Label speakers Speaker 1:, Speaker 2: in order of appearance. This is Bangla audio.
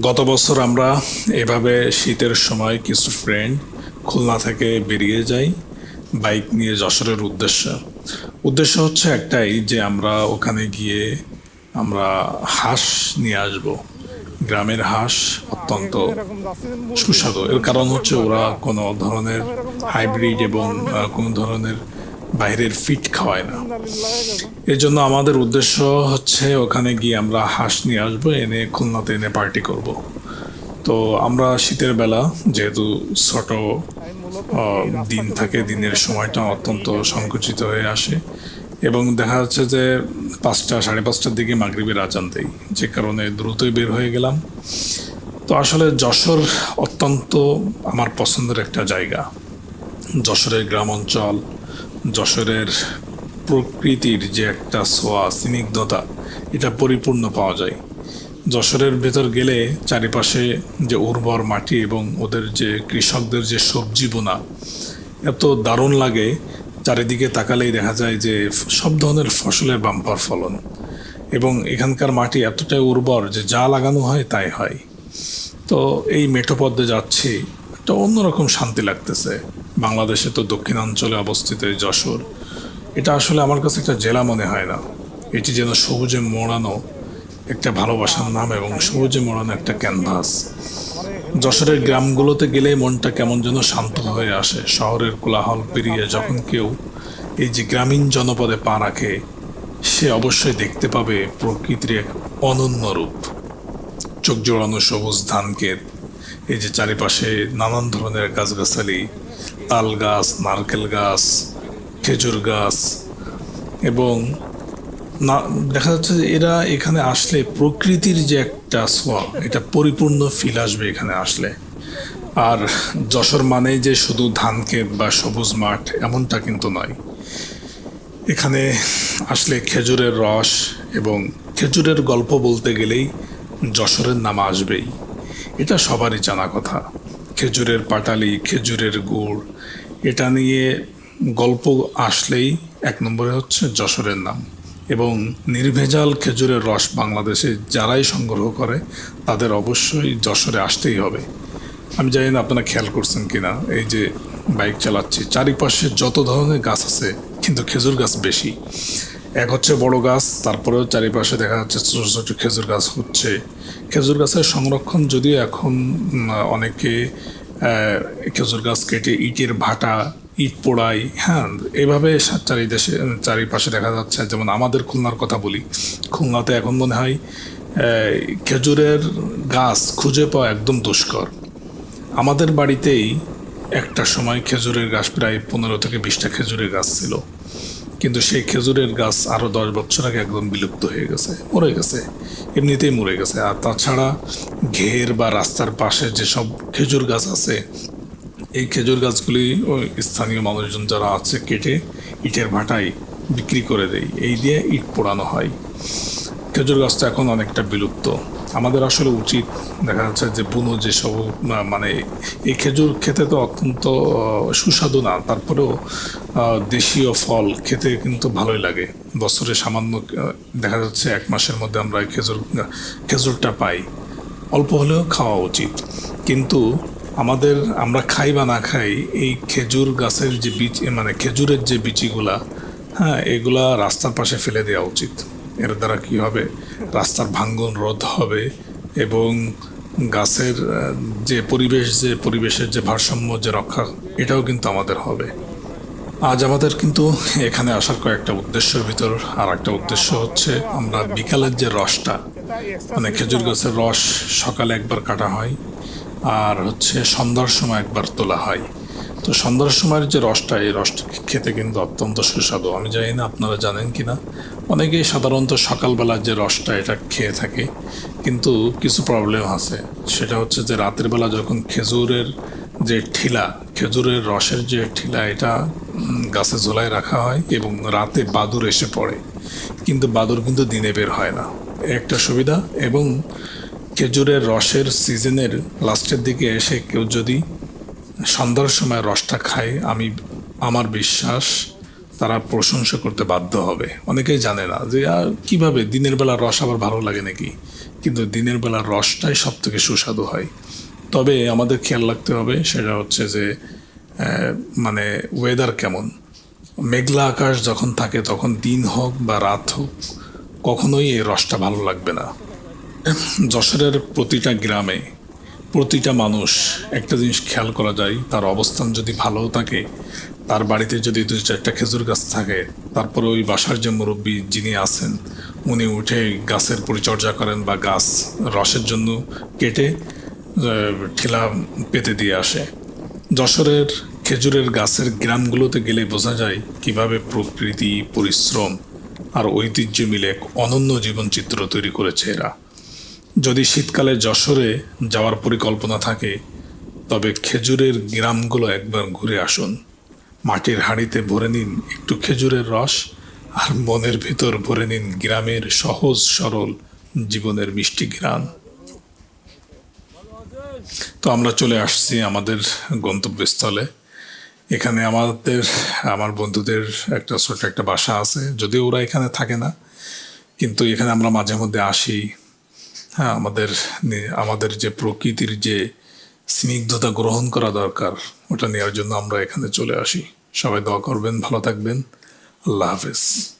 Speaker 1: গত বছর আমরা এভাবে শীতের সময় কিছু ফ্রেন্ড খুলনা থেকে বেরিয়ে যাই বাইক নিয়ে যশোরের উদ্দেশ্য। উদ্দেশ্য হচ্ছে একটাই যে আমরা ওখানে গিয়ে আমরা হাঁস নিয়ে আসব। গ্রামের হাঁস অত্যন্ত সুস্বাদু। এর কারণ হচ্ছে ওরা কোনো ধরনের হাইব্রিড এবং কোনো ধরনের বাইরের ফিট খাওয়ায় না। এর জন্য আমাদের উদ্দেশ্য হচ্ছে ওখানে গিয়ে আমরা হাঁস নিয়ে আসব, এনে খুলনাতে এনে পার্টি করব। তো আমরা শীতের বেলা, যেহেতু ছোট দিন থাকে, দিনের সময়টা অত্যন্ত সংকুচিত হয়ে আসে। এবং দেখা যাচ্ছে যে পাঁচটা, সাড়ে পাঁচটার দিকে মাগরিবের আজান দেই, যে কারণে দ্রুতই বের হয়ে গেলাম। তো আসলে যশোর অত্যন্ত আমার পছন্দের একটা জায়গা। যশোরের গ্রাম অঞ্চল যশোরের প্রকৃতির যে একটা ছোঁয়া স্নিগ্ধতা এটা পরিপূর্ণ পাওয়া যায়। যশোরের ভেতর গেলে চারিপাশে যে উর্বর মাটি এবং ওদের যে কৃষকদের যে সবজি বোনা, এত দারুণ লাগে। চারিদিকে তাকালেই দেখা যায় যে সব ধরনের ফসলের বাম্পার ফলন এবং এখানকার মাটি এতটাই উর্বর যে যা লাগানো হয় তাই হয়। তো এই মেঠো পদ্মে যাচ্ছি, একটা অন্যরকম শান্তি লাগতেছে। বাংলাদেশে তো দক্ষিণাঞ্চলে অবস্থিত এই যশোর, এটা আসলে আমার কাছে একটা জেলা মনে হয় না। এটি যেন সবুজে মোড়ানো একটা ভালোবাসার নাম এবং সবুজে মোড়ানো একটা ক্যানভাস। যশোরের গ্রামগুলোতে গেলে মনটা কেমন যেন শান্ত হয়ে আসে, শহরের কোলাহল পেরিয়ে যখন কেউ এই যে গ্রামীণ জনপদে পা রাখে, সে অবশ্যই দেখতে পাবে প্রকৃতির এক অনন্য রূপ। চোখ জোড়ানো সবুজ ধান ক্ষেত এই যে চারিপাশে নানান ধরনের গাছগাছালি তাল গাছ, নারকেল গাছ, খেজুর গাছ এবং না, দেখা যাচ্ছে যে এরা এখানে আসলে প্রকৃতির যে একটা ছোঁয়া, এটা পরিপূর্ণ ফিল আসবে এখানে আসলে। আর যশোর মানে যে শুধু ধান ক্ষেত বা সবুজ মাঠ, এমনটা কিন্তু নয়। এখানে আসলে খেজুরের রস এবং খেজুরের গল্প বলতে গেলেই যশোরের নাম আসবেই। এটা সবারই জানা কথা। খেজুরের পাটালি, খেজুরের গুড়, এটা নিয়ে গল্প আসলেই এক নম্বরে হচ্ছে যশোরের নাম। এবং নির্ভেজাল খেজুরের রস বাংলাদেশে যারাই সংগ্রহ করে, তাদের অবশ্যই যশোরে আসতেই হবে। আমি জানি না আপনারা খেয়াল করছেন কি না এই যে বাইক চালাচ্ছি, চারিপাশে যত ধরনের গাছ আছে, কিন্তু খেজুর গাছ বেশি। এক হচ্ছে বড় গাছ, তারপরেও চারিপাশে দেখা যাচ্ছে ছোটো ছোটো খেজুর গাছ হচ্ছে। খেজুর গাছের সংরক্ষণ যদিও এখন অনেকে খেজুর গাছ কেটে ইটের ভাটা, ইট পোড়াই হ্যাঁ এভাবে চারিদেশে, চারিপাশে দেখা যাচ্ছে। যেমন আমাদের খুলনার কথা বলি, খুলনাতে এখন মনে হয় খেজুরের গাছ খুঁজে পাওয়া একদম দুষ্কর। আমাদের বাড়িতেই একটা সময় খেজুরের গাছ প্রায় পনেরো থেকে বিশটা খেজুরের গাছ ছিল। কিন্তু সেই খেজুরের গাছ আরও দশ বছর আগে একদম বিলুপ্ত হয়ে গেছে, মরে গেছে, এমনিতেই মরে গেছে। আর তাছাড়া ঘের বা রাস্তার পাশে যেসব খেজুর গাছ আছে, এই খেজুর গাছগুলি ওই স্থানীয় মানুষজন যারা আছে কেটে ইটের ভাটায় বিক্রি করে দেয়। এই দিয়ে ইট পোড়ানো হয়। খেজুর গাছটা এখন অনেকটা বিলুপ্ত। আমাদের আসলে উচিত, দেখা যাচ্ছে যে বুনো যেসব মানে এই খেজুর খেতে তো অত্যন্ত সুস্বাদু না, তারপরেও দেশীয় ফল খেতে কিন্তু ভালোই লাগে। বছরে সামান্য দেখা যাচ্ছে এক মাসের মধ্যে আমরা খেজুর খেজুরটা পাই। অল্প হলেও খাওয়া উচিত। কিন্তু আমাদের, আমরা খাই বা না খাই, এই খেজুর গাছের যে বীজ মানে খেজুরের যে বিচিগুলা হ্যাঁ এগুলা রাস্তার পাশে ফেলে দেওয়া উচিত। এর দ্বারা কি হবে? রাস্তার ভাঙ্গন রোধ হবে এবং গাছের যে পরিবেশ, যে পরিবেশের যে ভারসাম্য, যে রক্ষা, এটাও কিন্তু আমাদের হবে। আজ আমাদের কিন্তু এখানে আসার কয়েকটা উদ্দেশ্যের ভিতর। আর একটা উদ্দেশ্য হচ্ছে আমরা বিকালের যে রসটা মানে খেজুর গাছের রস সকালে একবার কাটা হয়, আর হচ্ছে সন্ধ্যার সময় একবার তোলা হয়। তো সন্ধ্যার সময়ের যে রসটা, এই রসটা খেতে কিন্তু অত্যন্ত সুস্বাদু। আমি জানি না আপনারা জানেন কি না অনেকেই সাধারণত সকালবেলার যে রসটা, এটা খেয়ে থাকে। কিন্তু কিছু প্রবলেম আছে। সেটা হচ্ছে যে, রাতের বেলা যখন খেজুরের যে ঠিলা, খেজুরের রসের যে ঠিলা, এটা গাছে ঝোলায় রাখা হয় এবং রাতে বাদুর এসে পড়ে। কিন্তু বাদুর কিন্তু দিনে বের হয় না। একটা সুবিধা, এবং খেজুরের রসের সিজনের লাস্টের দিকে এসে কেউ যদি সন্ধ্যার সময় রসটা খায় আমি, আমার বিশ্বাস, তারা প্রশংসা করতে বাধ্য হবে। অনেকেই জানে না যে আর কীভাবে? দিনের বেলা রস আবার ভালো লাগে নাকি? কিন্তু দিনের বেলা রসটাই সব থেকে সুস্বাদু হয়। তবে আমাদের খেয়াল রাখতে হবে সেটা হচ্ছে যে মানে ওয়েদার কেমন? মেঘলা আকাশ যখন থাকে, তখন দিন হোক বা রাত হোক, কখনোই এই রসটা ভালো লাগবে না। যশোরের প্রতিটা গ্রামে প্রতিটা মানুষ একটা জিনিস খেয়াল করা যায়, তার অবস্থান যদি ভালোও থাকে, তার বাড়িতে যদি দু চারটা খেজুর গাছ থাকে, তারপরে ওই বাসার যে মুরব্বী যিনি আছেন, উনি উঠে গাছের পরিচর্যা করেন বা গাছ রসের জন্য কেটে ঠেলা পেতে দিয়ে আসে। যশোরের খেজুরের গাছের গ্রামগুলোতে গেলে বোঝা যায় কীভাবে প্রকৃতি, পরিশ্রম আর ঐতিহ্য মিলে এক অনন্য জীবনচিত্র তৈরি করেছে এরা। যদি শীতকালে যশোরে যাওয়ার পরিকল্পনা থাকে, তবে খেজুরের গ্রামগুলো একবার ঘুরে আসুন। মাটির হাঁড়িতে ভরে নিন একটু খেজুরের রস আর মনের ভিতর ভরে নিন গ্রামের সহজ সরল জীবনের মিষ্টি গ্রাম তো আমরা চলে আসছি আমাদের গন্তব্যস্থলে। এখানে আমাদের, আমার বন্ধুদের একটা ছোট একটা বাসা আছে, যদিও ওরা এখানে থাকে না, কিন্তু এখানে আমরা মাঝে মধ্যে আসি। হ্যাঁ আমাদের আমাদের যে প্রকৃতির যে স্নিগ্ধতা গ্রহণ করা দরকার, ওটা নেওয়ার জন্য আমরা এখানে চলে আসি। সবাই দোয়া করবেন, ভালো থাকবেন। আল্লাহ হাফেজ।